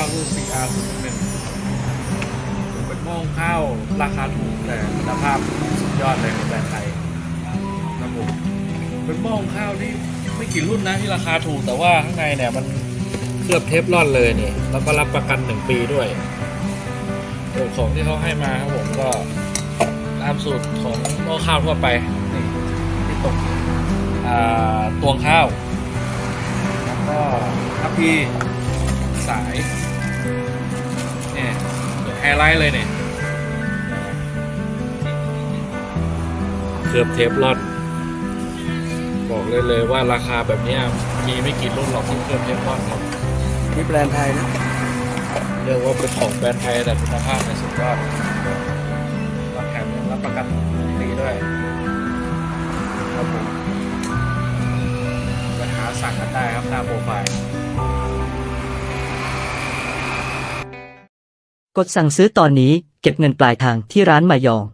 าวรุ่น CR 0 1เป็นหม้องข้าวราคาถูกแต่คุณภาพสุดยอดเลยในแบรนด์ไทยครับผมเป็นหม้องข้าวที่ไม่กี่รุ่นนะที่ราคาถูกแต่ว่าข้างในเนี่ยมันเคลือบเทฟลอนเลยนี่แล้วก็รับประกันหนึ่งปีด้วยของที่เขาให้มาครับผมก็ตามสูตรของหม้อข้าวทั่วไปนี่ที่ตกตวงข้าว แล้วก็ทัพพีสาย ไฮไลท์เลยเนี่ยเคลือบเทฟลอนบอกเลยเลยว่าราคาแบบเนี้ยมีไม่กี่รุ่นหรอกที่เคลือบเทฟลอนครับนี่แบรนด์ไทยนะเรียกว่าเป็นของแบรนด์ไทยแต่คุณภาพในสุดยอดรับแถมยังรับประกันปีด้วยครับผมไปหาสั่งกันได้ครับหน้าโปรไฟล์ กดสั่งซื้อตอนนี้เก็บเงินปลายทางที่ร้านมายอง